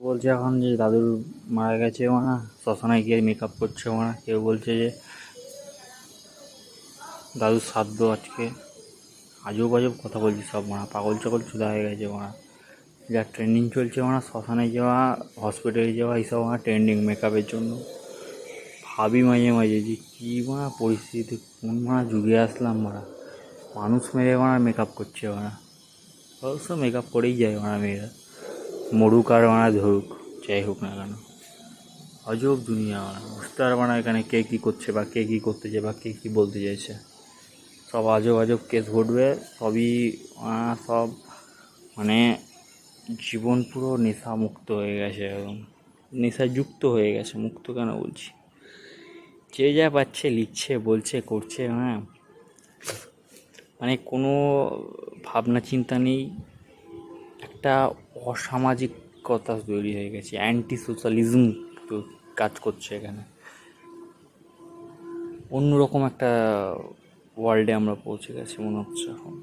বলছে এখন যে দাদুর মারা গেছে মানা শ্মশানে গিয়ে মেকআপ করছে মানা কেউ বলছে যে দাদুর শ্রাদ্ধ আজকে। আজব আজব কথা বলছে সব মানা পাগল চগল চুদা হয়ে গেছে মানা যা ট্রেন্ডিং চলছে মানা শ্মশানে যাওয়া হসপিটালে যাওয়া, এইসব আমার ট্রেন্ডিং মেকআপের জন্য। ভাবি মাঝে মাঝে যে কী মারা পরিস্থিতি কোন মারা যুগে আসলাম মারা মানুষ মেরে মারা মেকআপ করছে মারা অবশ্য মেকআপ করেই যায় মারা মেয়েরা। মরুক আর মারা ধরুক, যাই হোক না কেন। অজব দুনিয়া বুঝতে পারবে না এখানে কে কী করছে বা কে কী করতে চায় বা কে কী বলতে চাইছে। সব আজব আজব কেস ঘটবে, সবই সব মানে জীবন পুরো নেশা মুক্ত হয়ে গেছে একদম। নেশাযুক্ত হয়ে গেছে, মুক্ত কেন বলছি? যে যা পাচ্ছে লিখছে, বলছে, করছে হ্যাঁ। মানে কোনো ভাবনা চিন্তা নেই। একটা অসামাজিকতা তৈরি হয়ে গেছে অ্যান্টি সোশ্যালিজম কাজ করছে এখানে। অন্যরকম একটা ওয়ার্ল্ডে আমরা পৌঁছে গেছি মনে হচ্ছে এখন।